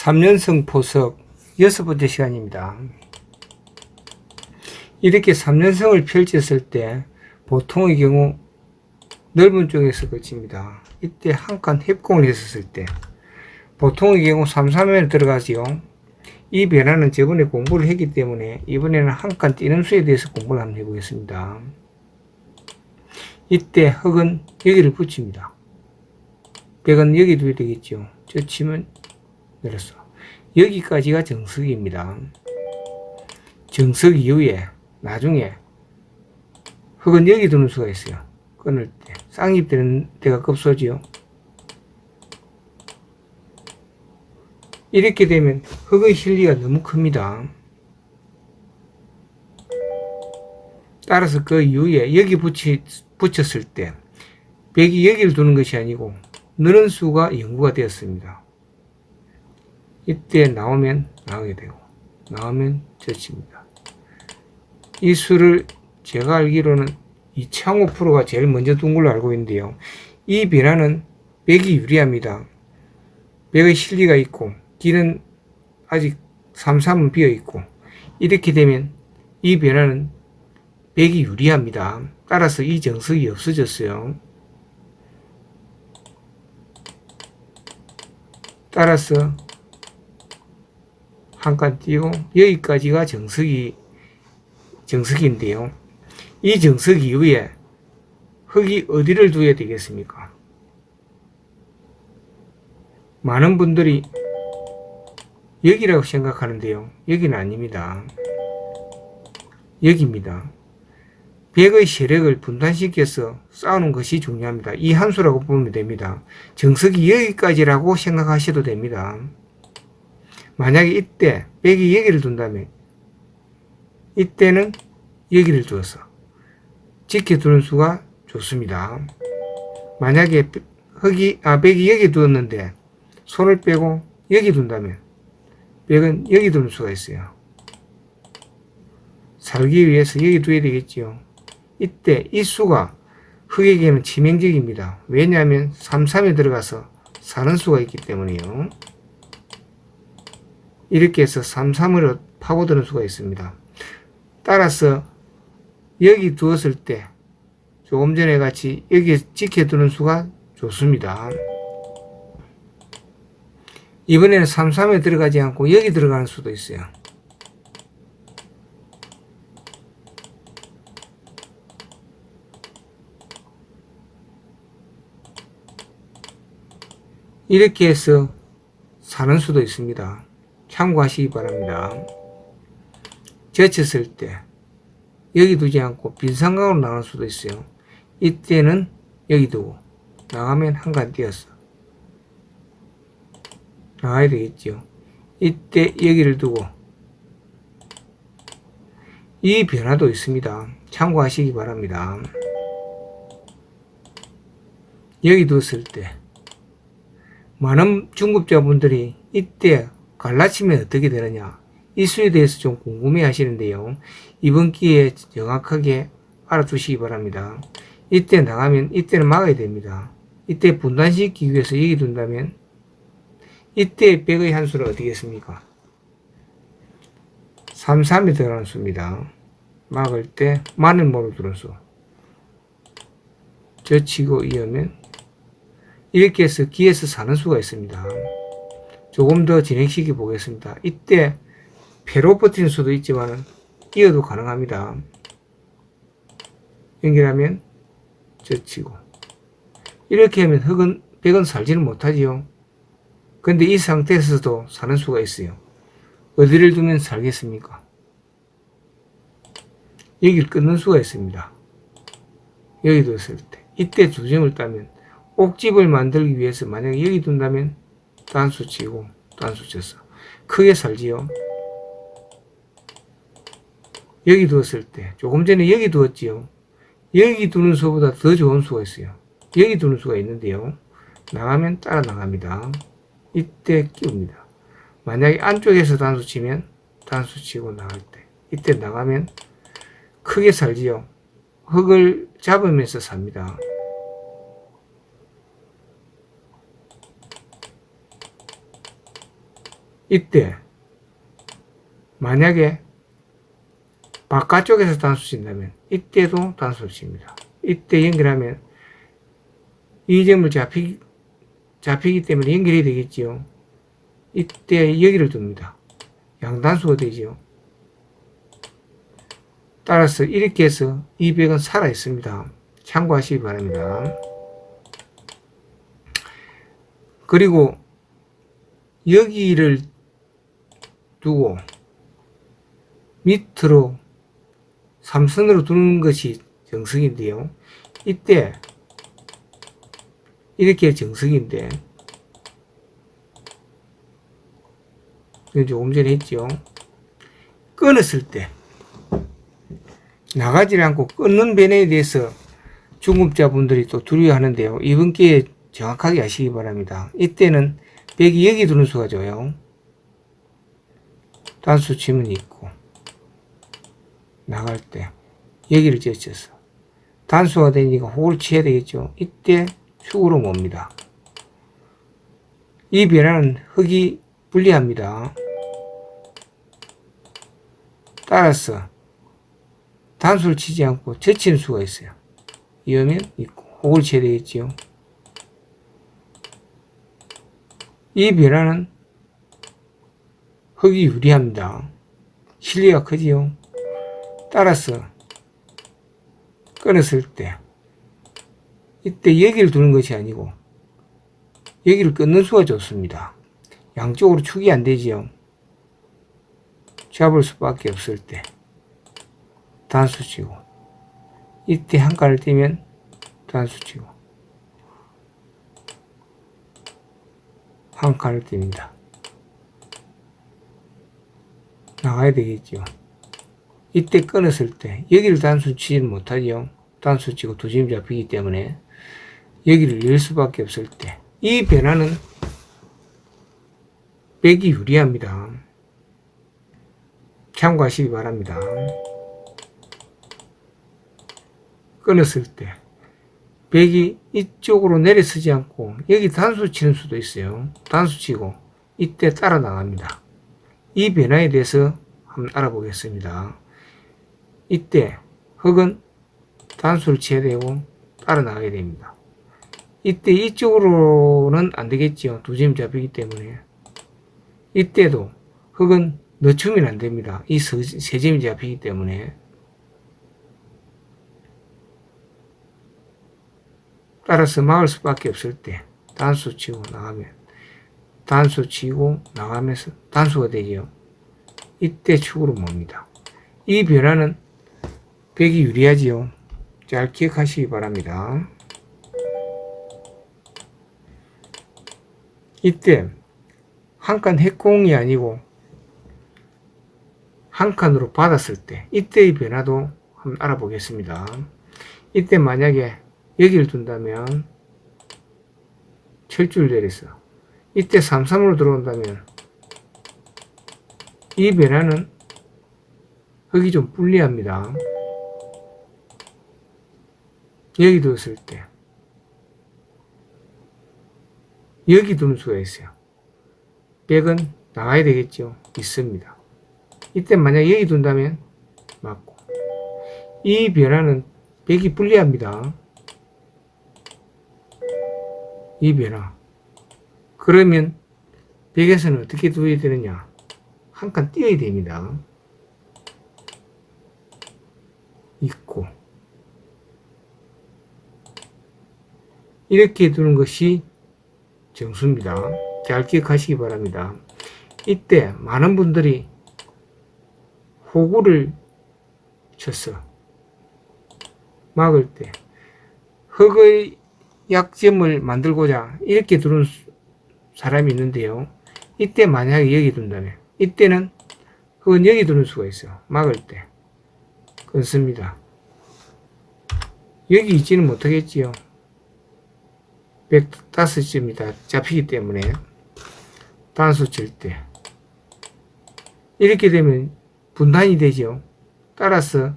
3년성 포석 여섯 번째 시간입니다. 이렇게 3년성을 펼쳤을 때 보통의 경우 넓은 쪽에서 거칩니다. 이때 한 칸 협공을 했었을 때 보통의 경우 3, 3에 들어가지요. 이 변화는 저번에 공부를 했기 때문에 이번에는 한 칸 뛰는 수에 대해서 공부를 한번 해보겠습니다. 이때 흙은 여기를 붙입니다. 백은 여기 두야 되겠죠. 저 치면 내렸어. 여기까지가 정석입니다. 정석 이후에 나중에 흙은 여기 두는 수가 있어요. 끊을 때 쌍입되는 데가 급소지요. 이렇게 되면 흙의 실리가 너무 큽니다. 따라서 그 이후에 여기 붙이, 붙였을 때 백이 여기를 두는 것이 아니고 느는 수가 연구가 되었습니다. 이때 나오면 나오게 되고 나오면 젖힙니다. 이 수를 제가 알기로는 이창호 프로가 제일 먼저 둔 걸로 알고 있는데요. 이 변화는 백이 유리합니다. 백의 실리가 있고 길은 아직 33은 비어 있고 이렇게 되면 이 변화는 백이 유리합니다. 따라서 이 정석이 없어졌어요. 따라서 한 칸 띄고 여기까지가 정석이 정석인데요. 이 정석 이후에 흙이 어디를 두어야 되겠습니까? 많은 분들이 여기라고 생각하는데요. 여기는 아닙니다. 여기입니다. 백의 세력을 분단시켜서 싸우는 것이 중요합니다. 이 한 수라고 보면 됩니다. 정석이 여기까지라고 생각하셔도 됩니다. 만약에 이때 백이 여기를 둔다면 이때는 여기를 두어서 지켜두는 수가 좋습니다. 만약에 흑이 아 백이 여기 두었는데 손을 빼고 여기 둔다면 백은 여기 두는 수가 있어요. 살기 위해서 여기 두어야 되겠지요. 이때 이 수가 흑에게는 치명적입니다. 왜냐하면 33에 들어가서 사는 수가 있기 때문이요. 이렇게 해서 33으로 파고드는 수가 있습니다. 따라서 여기 두었을 때 조금 전에 같이 여기 지켜두는 수가 좋습니다. 이번에는 33에 들어가지 않고 여기 들어가는 수도 있어요. 이렇게 해서 사는 수도 있습니다. 참고하시기 바랍니다. 젖혔을 때 여기 두지 않고 빈상각으로 나갈 수도 있어요. 이때는 여기 두고 나가면 한칸 띄었어. 나가야 되겠죠. 이때 여기를 두고 이 변화도 있습니다. 참고하시기 바랍니다. 여기 두었을 때 많은 중급자분들이 이때 갈라치면 어떻게 되느냐 이 수에 대해서 좀 궁금해 하시는데요. 이번 기회에 정확하게 알아두시기 바랍니다. 이때 나가면 이때는 막아야 됩니다. 이때 분단시키기 위해서 여기 둔다면 이때 백의 한 수는 어디겠습니까? 3, 3이 들어가는 수입니다. 막을 때 마늘 모로 두는 수. 젖히고 이으면 이렇게 해서 기에서 사는 수가 있습니다. 조금 더 진행시켜 보겠습니다. 이때 배로 버티는 수도 있지만 이어도 가능합니다. 연결하면 젖히고 이렇게 하면 흙은 백은 살지는 못하지요. 근데 이 상태에서도 사는 수가 있어요. 어디를 두면 살겠습니까? 여기를 끊는 수가 있습니다. 여기 뒀을 때 이때 두 점을 따면 옥집을 만들기 위해서 만약에 여기 둔다면 단수 치고 단수 쳤어. 크게 살지요. 여기 두었을 때 조금 전에 여기 두었지요. 여기 두는 수보다 더 좋은 수가 있어요. 여기 두는 수가 있는데요. 나가면 따라 나갑니다. 이때 끼웁니다. 만약에 안쪽에서 단수 치면 단수 치고 나갈 때 이때 나가면 크게 살지요. 흙을 잡으면서 삽니다. 이때 만약에 바깥쪽에서 단수 친다면 이때도 단수를 칩니다. 이때 연결하면 이 점을 잡히, 잡히기 때문에 연결이 되겠지요. 이때 여기를 둡니다. 양단수가 되지요. 따라서 이렇게 해서 200은 살아 있습니다. 참고하시기 바랍니다. 그리고 여기를 두고 밑으로 삼선으로 두는 것이 정석인데요. 이때 이렇게 정석인데 이건 조금 전에 했죠. 끊었을 때 나가지 않고 끊는 변에 대해서 중급자분들이 또 두려워하는데요. 이번 기회에 정확하게 아시기 바랍니다. 이때는 백이 여기 두는 수가 좋아요. 단수 치면 있고 나갈 때 여기를 젖혀서 단수가 되니까 호를 치야 되겠죠. 이때 축으로 몹니다. 이 변화는 흙이 불리합니다. 따라서 단수를 치지 않고 젖히는 수가 있어요. 이러면 있고 호를 쳐야 되겠지요. 이 변화는 흙이 유리합니다. 실리가 크지요. 따라서 끊었을 때 이때 여기를 두는 것이 아니고 여기를 끊는 수가 좋습니다. 양쪽으로 축이 안 되지요. 잡을 수밖에 없을 때 단수 치고 이때 한 칸을 띄면 단수 치고 한 칸을 띱니다. 나가야 되겠죠. 이때 끊었을 때 여기를 단수 치지 못하죠. 단수 치고 두 점이 잡히기 때문에 여기를 열 수밖에 없을 때 이 변화는 백이 유리합니다. 참고하시기 바랍니다. 끊었을 때 백이 이쪽으로 내려 서지 않고 여기 단수 치는 수도 있어요. 단수 치고 이때 따라 나갑니다. 이 변화에 대해서 한번 알아보겠습니다. 이때 흙은 단수를 쳐야 되고 따라 나가야 됩니다. 이때 이쪽으로는 안 되겠죠. 두점 잡히기 때문에. 이때도 흙은 늦추면 안 됩니다. 이 세 점이 잡히기 때문에. 따라서 막을 수밖에 없을 때 단수 치고 나가면 단수 치고 나가면서 단수가 되지요. 이때 축으로 몹니다. 이 변화는 백이 유리하지요. 잘 기억하시기 바랍니다. 이때 한 칸 핵공이 아니고 한 칸으로 받았을 때 이때의 변화도 한번 알아보겠습니다. 이때 만약에 여기를 둔다면 철줄 내려서 이때 33으로 들어온다면 이 변화는 흙이 좀 불리합니다. 여기 뒀을 때 여기 두는 수가 있어요. 백은 나가야 되겠죠. 있습니다. 이때 만약 여기 둔다면 맞고 이 변화는 백이 불리합니다. 이 변화. 그러면 백에서는 어떻게 두어야 되느냐? 한 칸 띄어야 됩니다. 있고 이렇게 두는 것이 정수입니다. 잘 기억하시기 바랍니다. 이때 많은 분들이 호구를 쳤어. 막을 때 흙의 약점을 만들고자 이렇게 두는 사람이 있는데요. 이때 만약에 여기 둔다면 이때는 흙은 여기 두는 수가 있어요. 막을 때 끊습니다. 여기 있지는 못하겠지요. 105점이 다 잡히기 때문에 단수 칠 때 이렇게 되면 분단이 되죠. 따라서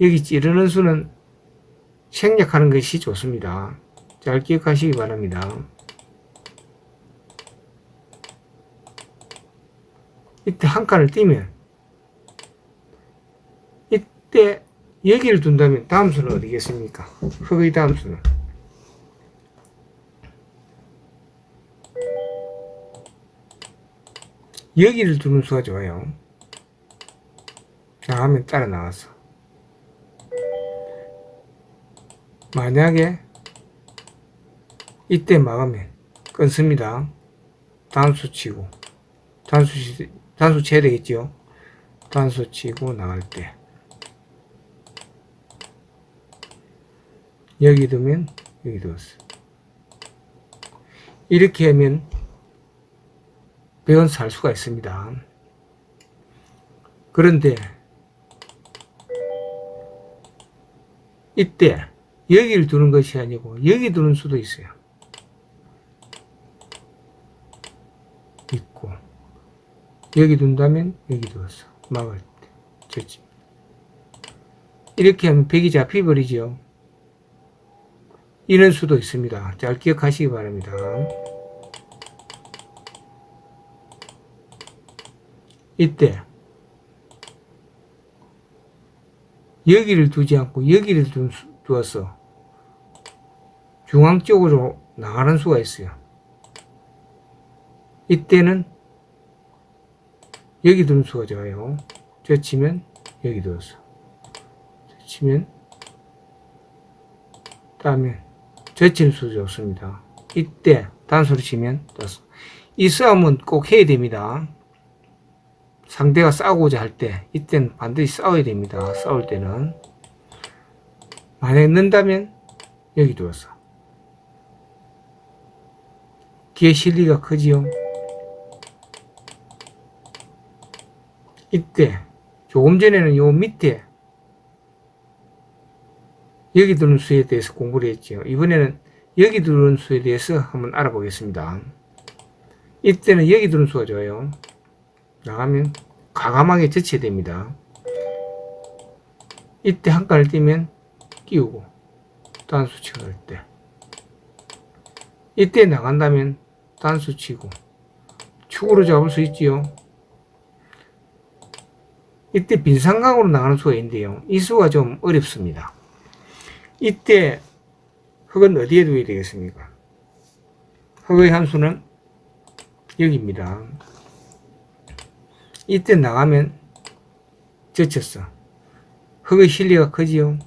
여기 찌르는 수는 생략하는 것이 좋습니다. 잘 기억하시기 바랍니다. 이때 한 칸을 띄면 이때 여기를 둔다면 다음 수는 어디겠습니까? 흑의 다음 수는 여기를 두는 수가 좋아요. 자, 하면 따라 나왔어. 만약에 이때 막으면 끊습니다. 단수 치고 단수 치, 단수 쳐야 되겠죠. 단수 치고 나갈 때 여기 두면 여기 두었어. 이렇게 하면 배운 살 수가 있습니다. 그런데 이때 여기를 두는 것이 아니고 여기 두는 수도 있어요. 있고 여기 둔다면 여기 두었어. 막을 때. 저지. 이렇게 하면 백이 잡혀버리죠. 이런 수도 있습니다. 잘 기억하시기 바랍니다. 이때 여기를 두지 않고 여기를 두, 두어서 중앙 쪽으로 나가는 수가 있어요. 이때는 여기 두는 수가 좋아요. 저 치면 여기 두었어. 저 치면 다음에 저 치는 수 좋습니다. 이때 단소리 치면 떴어. 이 싸움은 꼭 해야 됩니다. 상대가 싸우고자 할 때 이때는 반드시 싸워야 됩니다. 싸울 때는 만약에 넣는다면 여기 두었어. 기의 실리가 크지요. 이때 조금 전에는 요 밑에 여기 두는 수에 대해서 공부를 했죠. 이번에는 여기 두는 수에 대해서 한번 알아보겠습니다. 이때는 여기 두는 수가 좋아요. 나가면 과감하게 젖혀야 됩니다. 이때 한 칸을 띄면 끼우고 단수 치고 할 때. 이때 나간다면 단수 치고 축으로 잡을 수 있지요. 이때 빈상강으로 나가는 수가 있는데요. 이 수가 좀 어렵습니다. 이때 흙은 어디에 두어야 되겠습니까? 흙의 한 수는 여기입니다. 이때 나가면 젖혔어. 흙의 실리가 크지요.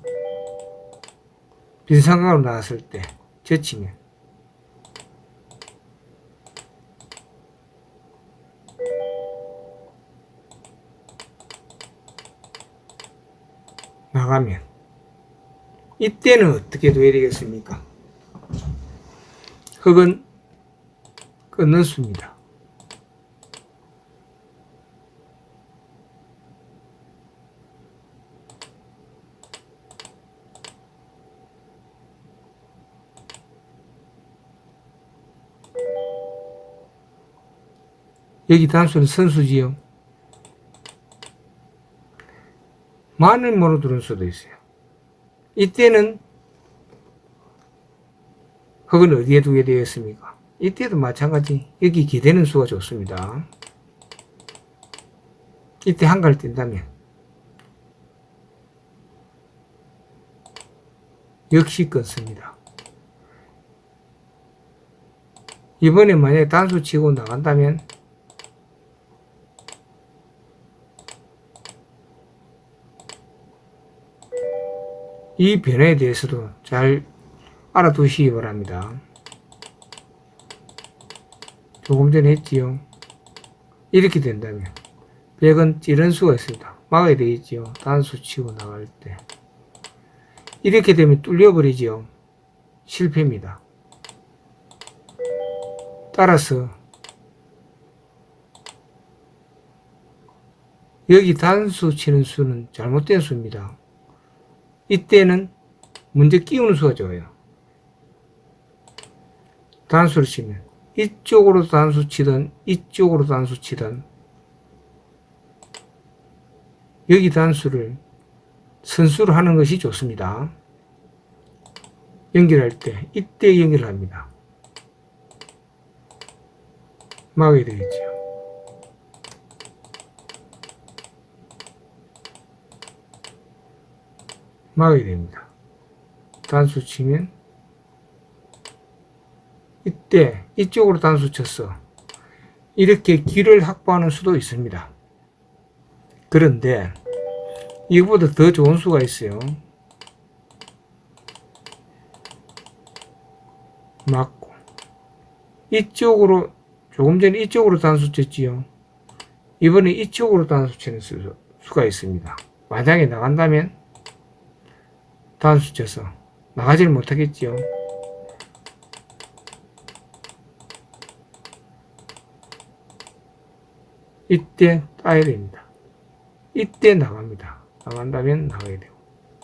빈상강으로 나왔을 때 젖히면 나가면 이때는 어떻게 돼야 되겠습니까? 흙은 끊는 수입니다. 여기 단수는 선수지요. 모로 들은 수도 있어요. 이때는 흙은 어디에 두게 되었습니까? 이때도 마찬가지 여기 기대는 수가 좋습니다. 이때 한가를 뛴다면 역시 끊습니다. 이번에 만약에 단수 치고 나간다면 이 변화에 대해서도 잘 알아두시기 바랍니다. 조금 전에 했지요. 이렇게 된다면 100은 찌른 수가 있습니다. 막아야 되겠지요. 단수 치고 나갈 때. 이렇게 되면 뚫려버리지요. 실패입니다. 따라서 여기 단수 치는 수는 잘못된 수입니다. 이때는 문제 끼우는 수가 좋아요. 단수를 치면 이쪽으로 단수 치든 이쪽으로 단수 치든 여기 단수를 선수로 하는 것이 좋습니다. 연결할 때 이때 연결을 합니다. 막아야 되겠죠. 막아야 됩니다. 단수 치면 이때 이쪽으로 단수 쳤어. 이렇게 길을 확보하는 수도 있습니다. 그런데 이거보다 더 좋은 수가 있어요. 맞고 이쪽으로 조금 전에 이쪽으로 단수 쳤지요. 이번에 이쪽으로 단수 치는 수, 수가 있습니다. 만약에 나간다면 쳐서 나가지를 못하겠지요. 이때 따야 됩니다. 이때 나갑니다. 나간다면 나가야 되고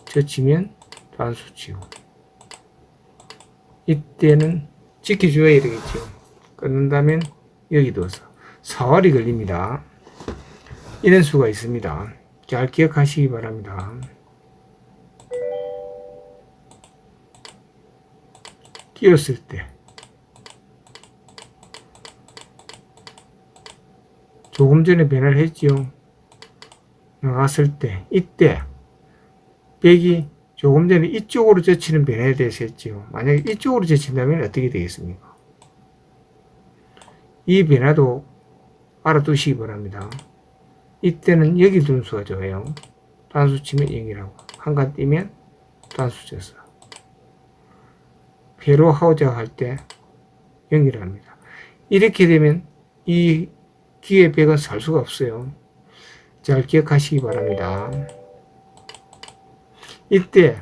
젖히면 단수 치고 이때는 지켜줘야 되겠죠. 끊는다면 여기 둬서 사활이 걸립니다. 이런 수가 있습니다. 잘 기억하시기 바랍니다. 끼었을 때 조금 전에 변화를 했지요. 나갔을 때 이때 백이 조금 전에 이쪽으로 젖히는 변화에 대해서 했지요. 만약에 이쪽으로 젖힌다면 어떻게 되겠습니까? 이 변화도 알아두시기 바랍니다. 이때는 여기 두는 수가 좋아요. 단수 치면 0이라고. 한칸 띄면 단수 쳤어. 회로 하우자 할때 0이랍니다. 이렇게 되면 이 기회 백은 살 수가 없어요. 잘 기억하시기 바랍니다. 이때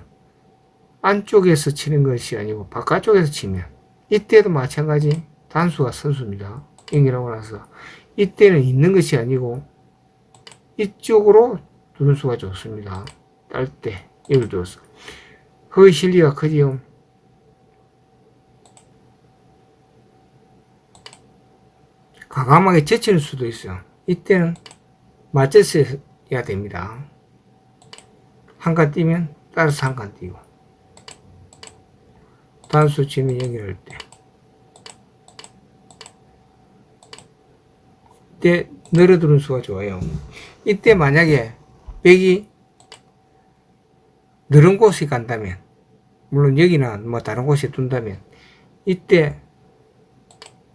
안쪽에서 치는 것이 아니고 바깥쪽에서 치면 이때도 마찬가지 단수가 선수입니다. 0이라고 나서 이때는 있는 것이 아니고 이쪽으로 두는 수가 좋습니다. 딸 때, 예를 들어서. 거의 실리가 크지요. 과감하게 제치는 수도 있어요. 이때는 맞춰서야 됩니다. 한칸 띄면 따라서 한칸 띄고. 단수 치면 연결할 때. 이때 늘어두는 수가 좋아요. 이때 만약에 백이 늘은 곳에 간다면, 물론 여기나 뭐 다른 곳에 둔다면, 이때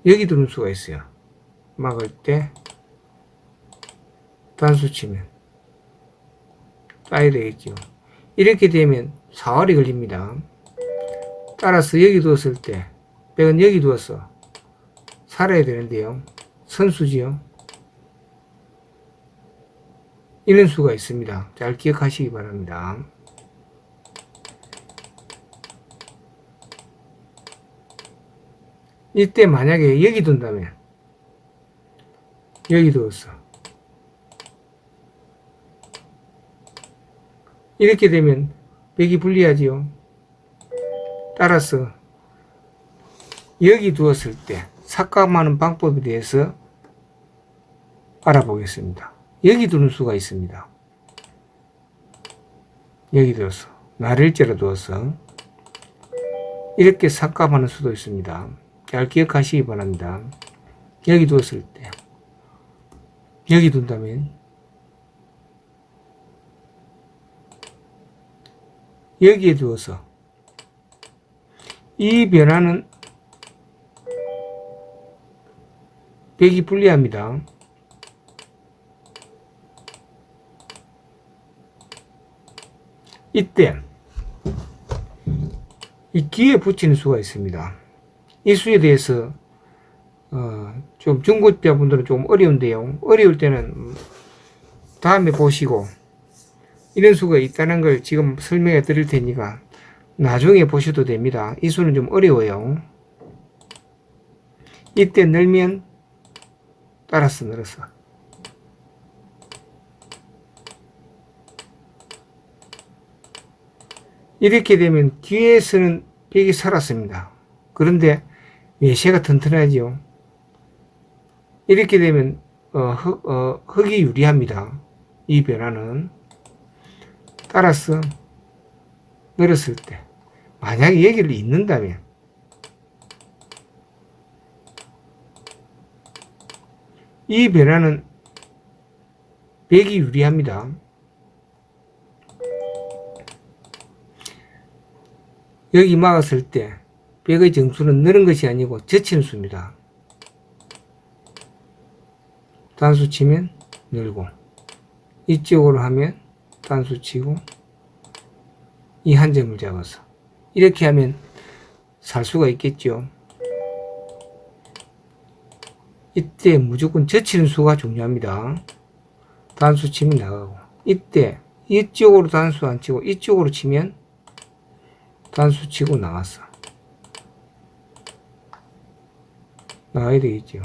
여기 두는 수가 있어요. 막을 때 단수 치면 따야 되겠죠. 이렇게 되면 사활이 걸립니다. 따라서 여기 두었을 때 백은 여기 두었어. 살아야 되는데요. 선수지요. 이런 수가 있습니다. 잘 기억하시기 바랍니다. 이때 만약에 여기 둔다면 여기 두었어. 이렇게 되면 백이 불리하지요. 따라서 여기 두었을 때 삭감하는 방법에 대해서 알아보겠습니다. 여기 두는 수가 있습니다. 여기 두어서 나를째로 두어서 이렇게 삭감하는 수도 있습니다. 잘 기억하시기 바랍니다. 여기 두었을 때 여기 둔다면 여기에 두어서 이 변화는 백이 불리합니다. 이때 이 뒤에 붙이는 수가 있습니다. 이 수에 대해서 어, 좀 중고자분들은 좀 어려운데요. 어려울 때는 다음에 보시고 이런 수가 있다는 걸 지금 설명해 드릴 테니까 나중에 보셔도 됩니다. 이 수는 좀 어려워요. 이때 늘면 따라서 늘어서 이렇게 되면 뒤에서는 벽이 살았습니다. 그런데 외세가 튼튼하지요. 이렇게 되면 어, 흙, 어, 흙이 유리합니다. 이 변화는 따라서 늘었을 때 만약에 여기를 잇는다면 이 변화는 백이 유리합니다. 여기 막았을 때 백의 정수는 느는 것이 아니고 젖히는 수입니다. 단수 치면 늘고 이쪽으로 하면 단수 치고 이 한 점을 잡아서 이렇게 하면 살 수가 있겠죠. 이때 무조건 젖히는 수가 중요합니다. 단수 치면 나가고 이때 이쪽으로 단수 안 치고 이쪽으로 치면 단수 치고 나갔어. 나가야 되겠죠.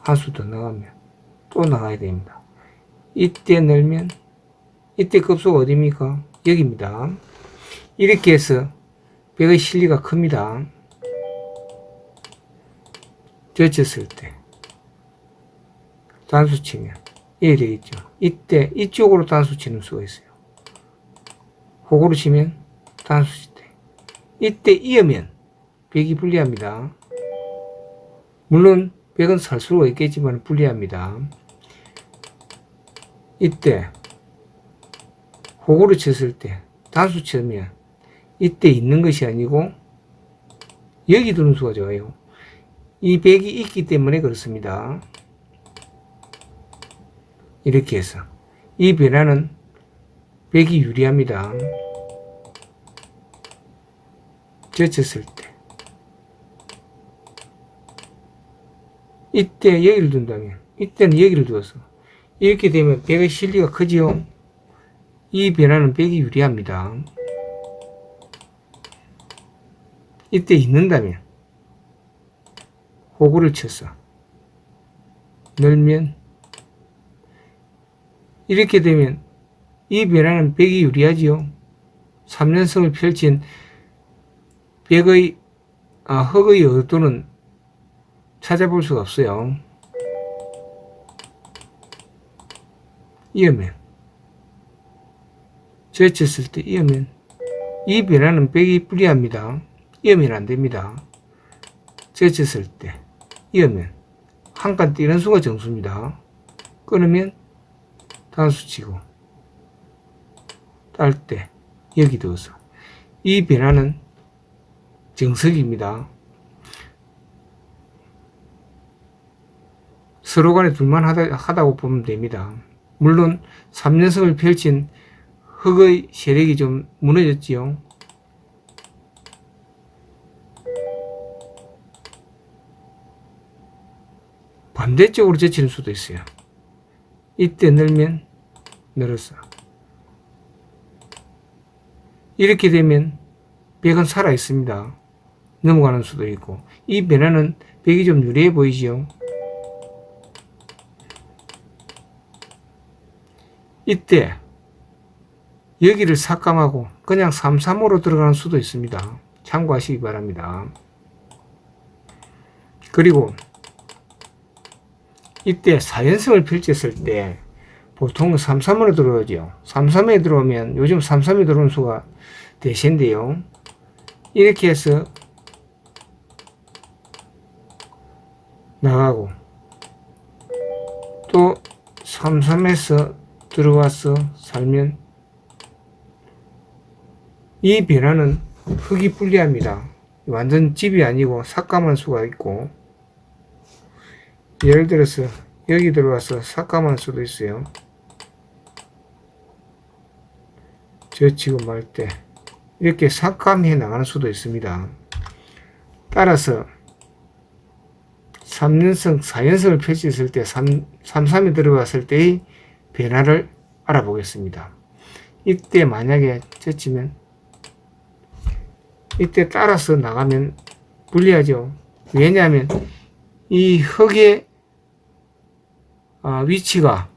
한 수 더 나가면 또 나가야 됩니다. 이때 늘면 이때 급소가 어디입니까? 여기입니다. 이렇게 해서 백의 실리가 큽니다. 젖혔을 때 단수 치면 이래 되겠죠. 이때 이쪽으로 단수 치는 수가 있어요. 호구로 치면 단수 칠 때. 이때 이으면 백이 불리합니다. 물론 백은 살 수가 있겠지만 불리합니다. 이때 호구로 쳤을 때 단수 치면 이때 있는 것이 아니고 여기 두는 수가 좋아요. 이 백이 있기 때문에 그렇습니다. 이렇게 해서 이 변화는 백이 유리합니다. 젖혔을 때 이때 여기를 둔다면 이때는 여기를 두어서 이렇게 되면 백의 실리가 크지요. 이 변화는 백이 유리합니다. 이때 있는다면 호구를 쳐서 늘면 이렇게 되면 이 변화는 백이 유리하지요. 3년성을 펼친 백의 아, 흑의 의도는 찾아볼 수가 없어요. 이으면 젖혔을 때 이으면 이 변화는 백이 불리합니다. 이으면 안 됩니다. 젖혔을 때 이으면 한 칸 뛰는 수가 정수입니다. 끊으면 단수 치고 딸 때 여기 두어서 이 변화는 정석입니다. 서로 간에 둘만 하다, 하다고 보면 됩니다. 물론 3년석을 펼친 흑의 세력이 좀 무너졌지요. 반대쪽으로 제치는 수도 있어요. 이때 늘면 늘었어. 이렇게 되면 백은 살아 있습니다. 넘어가는 수도 있고 이 변화는 백이 좀 유리해 보이지요. 이때 여기를 삭감하고 그냥 3-3으로 들어가는 수도 있습니다. 참고하시기 바랍니다. 그리고 이때 4연승을 펼쳤을 때 보통 3-3으로 들어오죠. 3-3에 들어오면 요즘 3-3에 들어오는 수가 대신데요. 이렇게 해서 나가고 또 3-3에서 들어와서 살면 이 변화는 흙이 불리합니다. 완전 집이 아니고 삭감할 수가 있고 예를 들어서 여기 들어와서 삭감할 수도 있어요. 젖히고 말때 이렇게 삭감해 나가는 수도 있습니다. 따라서 3년성, 4연성을 펼쳤을 때 3, 3, 3이 들어갔을 때의 변화를 알아보겠습니다. 이때 만약에 젖히면 이때 따라서 나가면 불리하죠. 왜냐하면 이 흙의 아, 위치가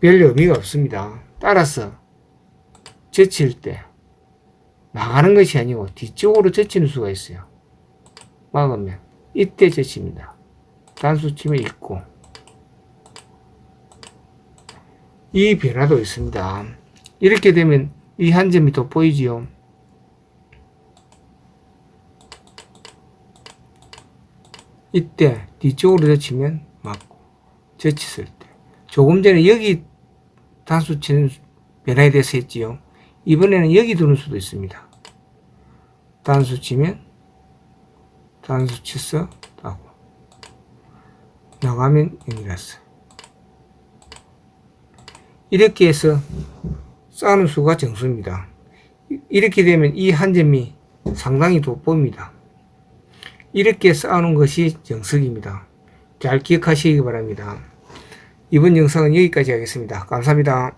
별 의미가 없습니다. 따라서 젖힐 때 나가는 것이 아니고 뒤쪽으로 젖히는 수가 있어요. 막으면 이때 젖힙니다. 단수 치면 있고 이 변화도 있습니다. 이렇게 되면 이 한 점이 돋보이지요. 이때 뒤쪽으로 젖히면 맞고 젖혔을 때 조금 전에 여기 단수 치는 변화에 대해서 했지요. 이번에는 여기 두는 수도 있습니다. 단수 치면 단수 쳤어 하고 나가면 0이랐어 이렇게 해서 쌓는 수가 정수입니다. 이- 이렇게 되면 이 한 점이 상당히 돋보입니다. 이렇게 쌓는 것이 정석입니다. 잘 기억하시기 바랍니다. 이번 영상은 여기까지 하겠습니다. 감사합니다